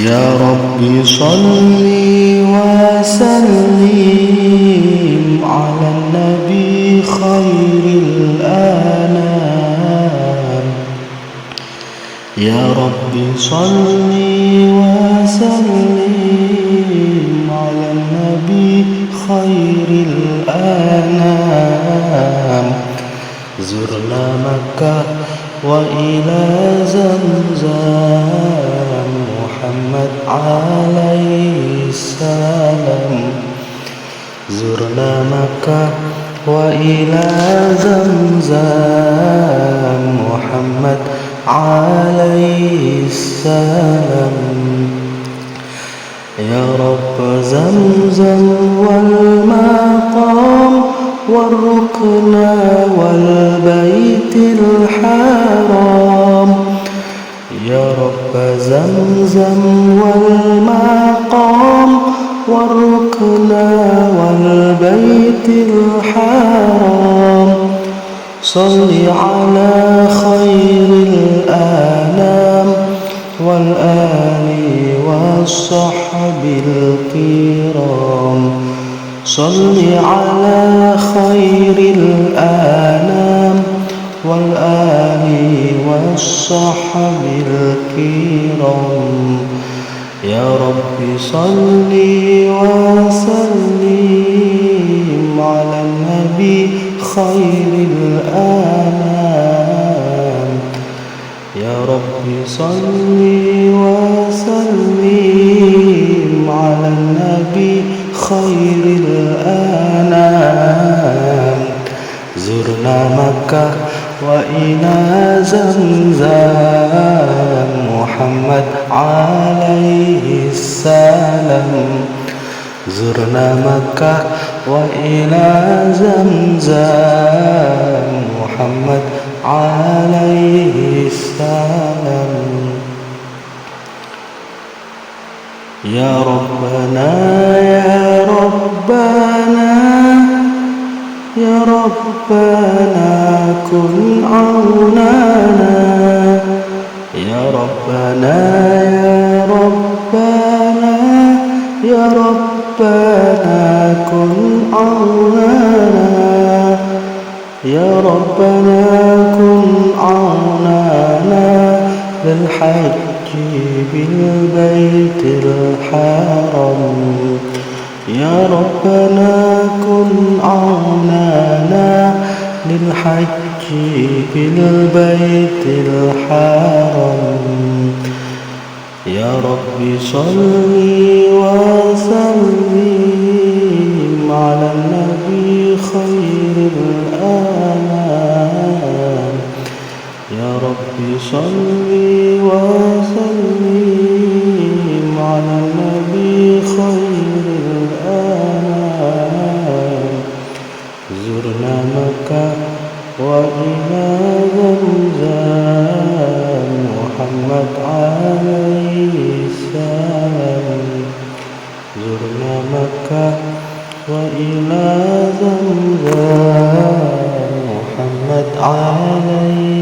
يا رب صل وسلم على النبي خير الأنام. يا رب صل وسلم على النبي خير الأنام. زرنا مكة وإلى زمزم زرنا مكة وإلى زمزم محمد عليه السلام. يا رب زمزم والمقام والركن والبيت الحرام. يا رب زمزم والمقام والركن والبيت الحرام. صل على خير الأنام والآل والصحب الكرام. صل على خير الأنام والآل والصحب الكرام. يا رب صل وسلم خير الأنام. يا رب صل وسلم على النبي خير الأنام. زرنا مكة وإلى زمزم. محمد عليه السلام. زرنا مكة وإلى زمزم محمد عليه السلام. يا ربنا يا ربنا يا ربنا كن عوننا يا ربنا يا ربنا يا ربنا كن عوننا يا ربنا كن عوننا للحج بالبيت الحرام. يا ربنا كن عوننا للحج بالبيت الحرام. يا رب صل وسلم على النبي خير الأنام. يا رب صل وسلم عليه السلام زرنا مكة وإلى زمزم محمد عليه